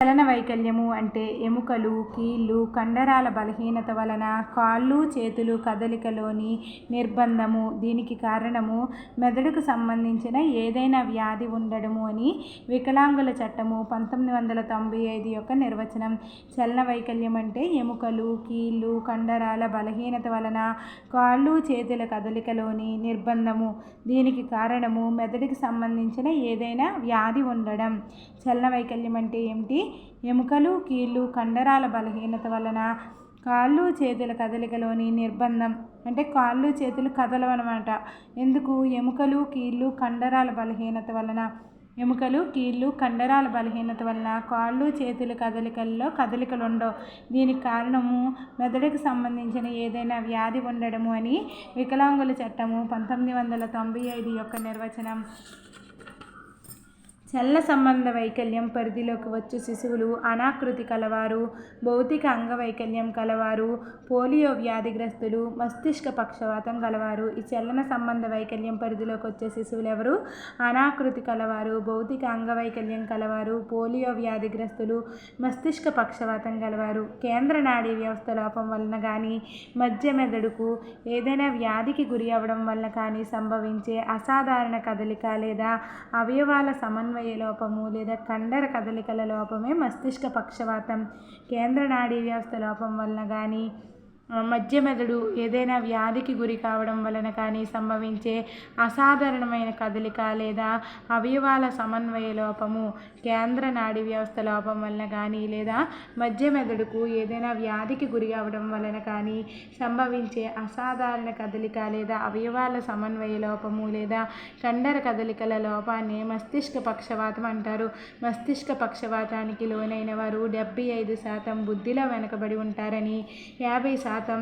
చలన వైకల్యము అంటే ఎముకలు కీళ్ళు కండరాల బలహీనత వలన కాళ్ళు చేతులు కదలికలోని నిర్బంధము. దీనికి కారణము మెదడుకు సంబంధించిన ఏదైనా వ్యాధి ఉండడము అని వికలాంగుల చట్టము పంతొమ్మిది వందల తొంభై ఐదు యొక్క నిర్వచనం. చలన వైకల్యం అంటే ఎముకలు కీళ్ళు కండరాల బలహీనత వలన కాళ్ళు చేతుల కదలికలోని నిర్బంధము. దీనికి కారణము మెదడుకి సంబంధించిన ఏదైనా వ్యాధి ఉండడం. చలన వైకల్యం అంటే ఏమిటి? ఎముకలు కీళ్ళు కండరాల బలహీనత వలన కాళ్ళు చేతుల కదలికలోని నిర్బంధం అంటే కాళ్ళు చేతులు కదలవన్నమాట ఎందుకు? ఎముకలు కీళ్ళు కండరాల బలహీనత వలన. ఎముకలు కీళ్ళు కండరాల బలహీనత వలన కాళ్ళు చేతుల కదలికల్లో కదలికలు ఉండవు దీనికి కారణము మెదడుకు సంబంధించిన ఏదైనా వ్యాధి ఉండడము అని వికలాంగుల చట్టము పంతొమ్మిది వందల తొంభై ఐదు యొక్క నిర్వచనం. చల్ల సంబంధ వైకల్యం పరిధిలోకి వచ్చు శిశువులు అనాకృతి కలవారు భౌతిక అంగవైకల్యం కలవారు పోలియో వ్యాధిగ్రస్తులు మస్తిష్క పక్షవాతం కలవారు ఈ చలన సంబంధ వైకల్యం పరిధిలోకి వచ్చే శిశువులు ఎవరు? అనాకృతి కలవారు భౌతిక అంగవైకల్యం కలవారు పోలియో వ్యాధిగ్రస్తులు మస్తిష్క పక్షవాతం కలవారు కేంద్ర నాడీ వ్యవస్థ లోపం వలన కానీ మధ్య మెదడుకు ఏదైనా వ్యాధికి గురి అవ్వడం వలన కానీ సంభవించే అసాధారణ కదలిక లేదా అవయవాల సమన్వయ లోపము లేదా కండర కదలికల లోపమే మస్తిష్క పక్షవాతం. కేంద్ర నాడీ వ్యవస్థ లోపం వలన కానీ మధ్య మెదడు ఏదైనా వ్యాధికి గురి కావడం వలన కానీ సంభవించే అసాధారణమైన కదలిక లేదా అవయవాల సమన్వయ లోపము కేంద్ర నాడీ వ్యవస్థ లోపం వలన కానీ లేదా మధ్య మెదడుకు ఏదైనా వ్యాధికి గురి అవ్వడం వలన కానీ సంభవించే అసాధారణ కదలిక లేదా అవయవాల సమన్వయ లోపము లేదా కండర కదలికల లోపాన్ని మస్తిష్క పక్షవాతం అంటారు. మస్తిష్క పక్షవాతానికి లోనైన వారు డెబ్బై ఐదు శాతం బుద్ధిలో వెనకబడి ఉంటారని యాభై శాతం जातं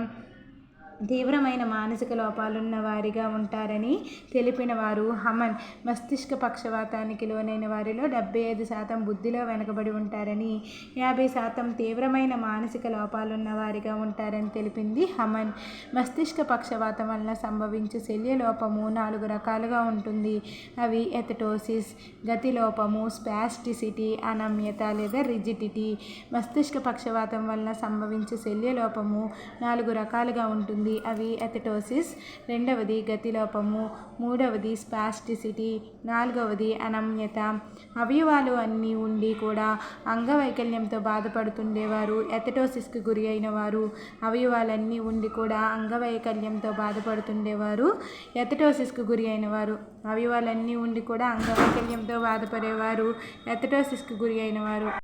తీవ్రమైన మానసిక లోపాలున్న వారిగా ఉంటారని తెలిపిన వారు హమన్. మస్తిష్క పక్షవాతానికి లోనైన వారిలో డెబ్బై ఐదు శాతం బుద్ధిలో వెనకబడి ఉంటారని యాభై శాతం తీవ్రమైన మానసిక లోపాలున్న వారిగా ఉంటారని తెలిపింది హమన్. మస్తిష్క పక్షవాతం వలన సంభవించే శల్యలోపము నాలుగు రకాలుగా ఉంటుంది. అవి ఎథటోసిస్ గతిలోపము స్పాస్టిసిటీ అనమ్యత లేదా రిజిడిటీ. మస్తిష్క పక్షవాతం వలన సంభవించే శల్యలోపము నాలుగు రకాలుగా ఉంటుంది. అవి ఎథటోసిస్ రెండవది గతిలోపము మూడవది స్పాస్టిసిటీ నాలుగవది అనమ్యత. అవయవాలు అన్నీ ఉండి కూడా అంగవైకల్యంతో బాధపడుతుండేవారు ఎథటోసిస్కి గురి అయిన వారు అవయవాలన్నీ ఉండి కూడా అంగవైకల్యంతో బాధపడుతుండేవారు ఎథటోసిస్కి గురి అయిన వారు అవయవాలన్నీ ఉండి కూడా అంగవైకల్యంతో బాధపడేవారు ఎథటోసిస్కి గురి అయిన వారు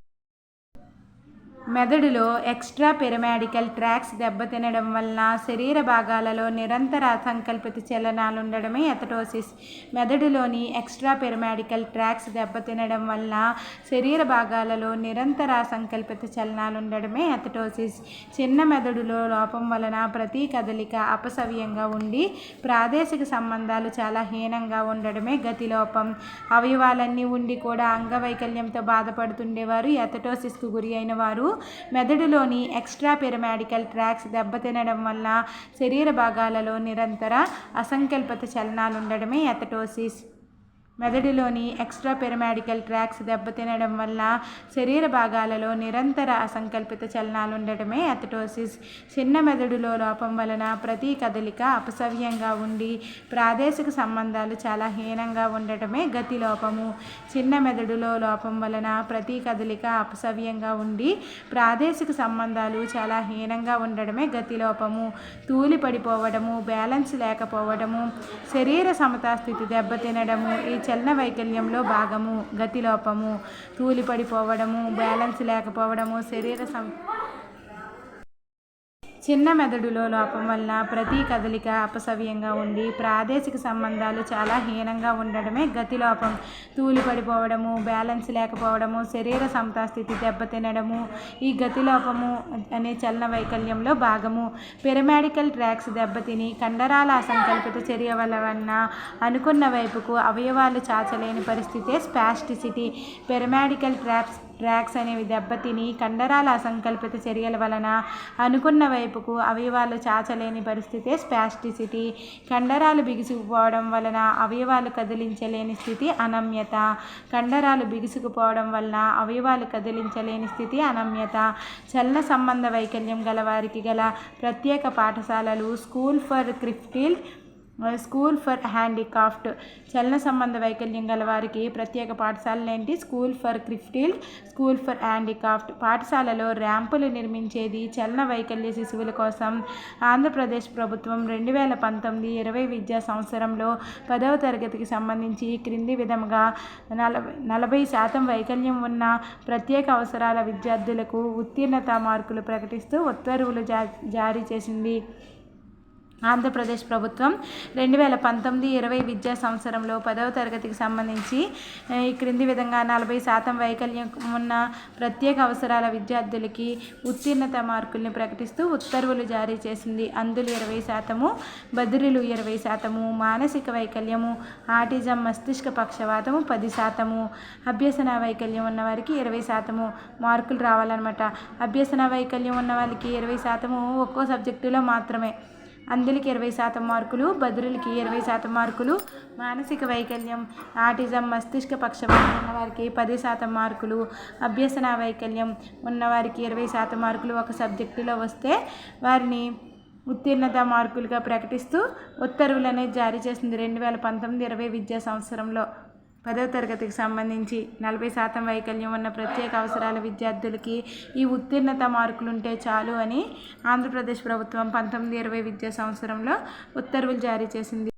మెదడులో ఎక్స్ట్రా పిరమాడికల్ ట్రాక్స్ దెబ్బతినడం వలన శరీర భాగాలలో నిరంతర అసంకల్పిత చలనాలు ఉండడమే ఎథటోసిస్ మెదడులోని ఎక్స్ట్రా పిరమాడికల్ ట్రాక్స్ దెబ్బతినడం వలన శరీర భాగాలలో నిరంతర అసంకల్పిత చలనాలు ఉండడమే ఎథటోసిస్ చిన్న మెదడులో లోపం వలన ప్రతి కదలిక అపసవ్యంగా ఉండి ప్రాదేశిక సంబంధాలు చాలా హీనంగా ఉండడమే గతిలోపం అవయవాలన్నీ ఉండి కూడా అంగవైకల్యంతో బాధపడుతుండేవారు ఎథటోసిస్కు గురి అయిన వారు మెదడులోని ఎక్స్ట్రా పిరమాడికల్ ట్రాక్స్ దెబ్బతినడం వల్ల శరీర భాగాలలో నిరంతర అసంకల్పత చలనాలు ఉండడమే ఎథటోసిస్ మెదడులోని ఎక్స్ట్రా పిరమాడికల్ ట్రాక్స్ దెబ్బతినడం వల్ల శరీర భాగాలలో నిరంతర అసంకల్పిత చలనాలు ఉండటమే ఎథటోసిస్ చిన్న మెదడులో లోపం వలన ప్రతి కదలిక అపసవ్యంగా ఉండి ప్రాదేశిక సంబంధాలు చాలా హీనంగా ఉండటమే గతి లోపము. చిన్న మెదడులో లోపం వలన ప్రతి కదలిక అపసవ్యంగా ఉండి ప్రాదేశిక సంబంధాలు చాలా హీనంగా ఉండడమే గతి లోపము. తూలి పడిపోవడము బ్యాలెన్స్ లేకపోవడము శరీర సమతా స్థితి దెబ్బతినడము ఈ చలన వైకల్యంలో భాగము గతిలోపము తూలిపడిపోవడము బ్యాలెన్స్ లేకపోవడము శరీర సం చిన్న మెదడులో లోపం వలన ప్రతి కదలిక అపసవ్యంగా ఉండి ప్రాదేశిక సంబంధాలు చాలా హీనంగా ఉండడమే గతి లోపం. తూలిపడిపోవడము బ్యాలెన్స్ లేకపోవడము శరీర సమతాస్థితి దెబ్బతినడము ఈ గతి లోపము అనే చలన వైకల్యంలో భాగము. పిరమాడికల్ ట్రాక్స్ దెబ్బతిని కండరాల అసంకల్పిత చర్య వలన అనుకున్న వైపుకు అవయవాలు చాచలేని పరిస్థితే స్పాస్టిసిటీ. పిరమాడికల్ ట్రాక్స్ ట్రాక్స్ అనేవి దెబ్బతిని కండరాల అసంకల్పిత చర్యల వలన అనుకున్న వైపుకు అవయవాలు చాచలేని పరిస్థితే స్పాస్టిసిటీ కండరాలు బిగుసుకుపోవడం వలన అవయవాలు కదిలించలేని స్థితి అనమ్యత కండరాలు బిగుసుకుపోవడం వలన అవయవాలు కదిలించలేని స్థితి అనమ్యత చలన సంబంధ వైకల్యం గల వారికి గల ప్రత్యేక పాఠశాలలు school for crippled school for handicraft చలన సంబంధ వైకల్యం గల వారికి ప్రత్యేక పాఠశాలలు ఏంటి? School for crippled school for handicraft. పాఠశాలలో ర్యాంపులు నిర్మించేది చలన వైకల్య శిశువుల కోసం. ఆంధ్రప్రదేశ్ ప్రభుత్వం రెండు వేల పంతొమ్మిది ఇరవై విద్యా సంవత్సరంలో పదవ తరగతికి సంబంధించి క్రింది విధంగా నలభై నలభై శాతం వైకల్యం ఉన్న ప్రత్యేక అవసరాల విద్యార్థులకు ఉత్తీర్ణత మార్కులు ప్రకటిస్తూ ఉత్తర్వులు జా జారీ చేసింది. ఆంధ్రప్రదేశ్ ప్రభుత్వం రెండు వేల పంతొమ్మిది ఇరవై విద్యా సంవత్సరంలో పదవ తరగతికి సంబంధించి ఈ క్రింది విధంగా నలభై శాతం వైకల్యం ఉన్న ప్రత్యేక అవసరాల విద్యార్థులకి ఉత్తీర్ణత మార్కుల్ని ప్రకటిస్తూ ఉత్తర్వులు జారీ చేసింది. అందులో ఇరవై శాతము బదిలీలు ఇరవై శాతము మానసిక వైకల్యము ఆటిజం మస్తిష్క పక్షవాతము పది శాతము. అభ్యసన వైకల్యం ఉన్న వారికి ఇరవై శాతము మార్కులు రావాలన్నమాట. అభ్యసన వైకల్యం ఉన్న వాళ్ళకి ఇరవై శాతము ఒక్కో సబ్జెక్టులో మాత్రమే. అందులకి ఇరవై శాతం మార్కులు బదురులకి ఇరవై శాతం మార్కులు మానసిక వైకల్యం ఆటిజం మస్తిష్క పక్షపాతం ఉన్నవారికి పది శాతం మార్కులు అభ్యసన వైకల్యం ఉన్నవారికి ఇరవై శాతం మార్కులు ఒక సబ్జెక్టులో వస్తే వారిని ఉత్తీర్ణత మార్కులుగా ప్రకటిస్తూ ఉత్తర్వులు అనేది జారీ చేసింది రెండు వేల పంతొమ్మిది ఇరవై విద్యా సంవత్సరంలో. పదవ తరగతికి సంబంధించి నలభై శాతం వైకల్యం ఉన్న ప్రత్యేక అవసరాల విద్యార్థులకి ఈ ఉత్తీర్ణత మార్కులు ఉంటే చాలు అని ఆంధ్రప్రదేశ్ ప్రభుత్వం పంతొమ్మిది ఇరవై విద్యా సంవత్సరంలో ఉత్తర్వులు జారీ చేసింది.